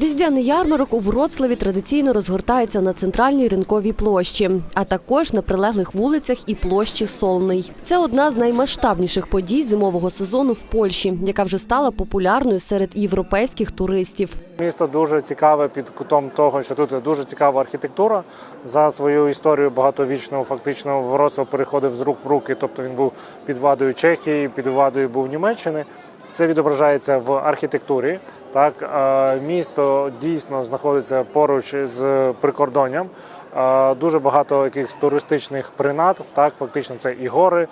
Різдвяний ярмарок у Вроцлаві традиційно розгортається на центральній ринковій площі, а також на прилеглих вулицях і площі Солний. Це одна з наймасштабніших подій зимового сезону в Польщі, яка вже стала популярною серед європейських туристів. Місто дуже цікаве під кутом того, що тут дуже цікава архітектура. За свою історію багатовічну фактично Вроцлав переходив з рук в руки, тобто він був під владою Чехії, під владою був Німеччини. Це відображається в архітектурі. Так, місто дійсно знаходиться поруч з прикордонням. Дуже багато якихось туристичних принад, так фактично це і гори.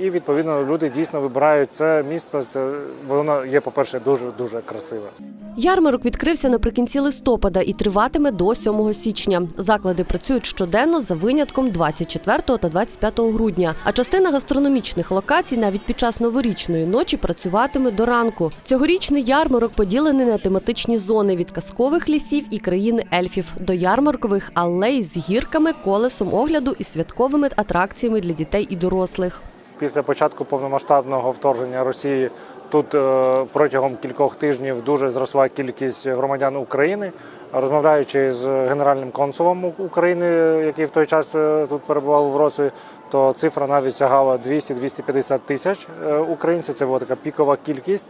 І відповідно люди дійсно вибирають це місто. Це воно є, по-перше, дуже дуже красиве. Ярмарок відкрився наприкінці листопада і триватиме до 7 січня. Заклади працюють щоденно за винятком 24 та 25 грудня. А частина гастрономічних локацій навіть під час новорічної ночі працюватиме до ранку. Цьогорічний ярмарок поділений на тематичні зони від казкових лісів і країни ельфів до ярмаркових алей з гірками, колесом огляду і святковими атракціями для дітей і дорослих. Після початку повномасштабного вторгнення Росії тут е, протягом кількох тижнів дуже зросла кількість громадян України. Розмовляючи з генеральним консулом України, який в той час е, тут перебував у Вроцлаві, то цифра навіть сягала 200-250 тисяч е, українців. Це була така пікова кількість.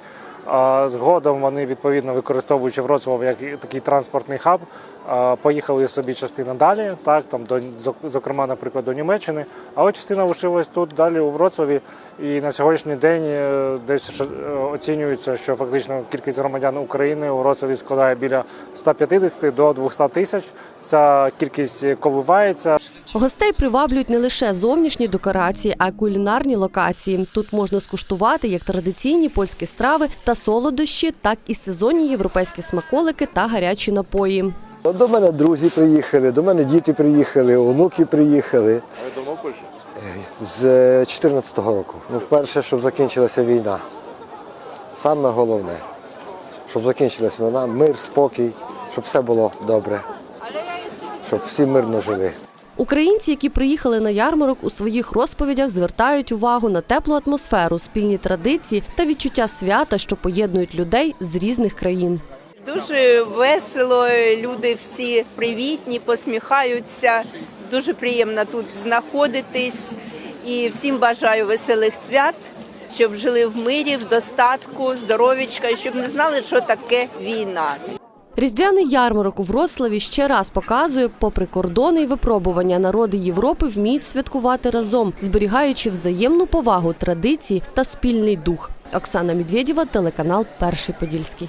Згодом вони відповідно використовуючи Вроцлав як такий транспортний хаб, поїхали собі частина далі, так там до зок- зокрема, наприклад, до Німеччини. Але частина лишилась тут далі у Вроцлаві. І на сьогоднішній день е, десь е, оцінюється, що фактично кількість громадян України у Вроцлаві складає біля 150 до 200 тисяч. Ця кількість коливається. Гостей приваблюють не лише зовнішні декорації, а й кулінарні локації. Тут можна скуштувати як традиційні польські страви та солодощі, так і сезонні європейські смаколики та гарячі напої. До мене друзі приїхали, до мене діти приїхали, онуки приїхали. Е, Ви давно в Польщі? З 14-го року. Ну, вперше, щоб закінчилася війна. Саме головне, щоб закінчилася війна, мир, спокій, щоб все було добре, щоб всі мирно жили. Українці, які приїхали на ярмарок, у своїх розповідях звертають увагу на теплу атмосферу, спільні традиції та відчуття свята, що поєднують людей з різних країн. Дуже весело, люди всі привітні, посміхаються. Дуже приємно тут знаходитись. І всім бажаю веселих свят, щоб жили в мирі, в достатку, здоровічка, щоб не знали, що таке війна. Різдвяний ярмарок у Вроцлаві ще раз показує, попри кордони і випробування, народи Європи вміють святкувати разом, зберігаючи взаємну повагу, традиції та спільний дух. Оксана Медведєва, телеканал Перший Подільський.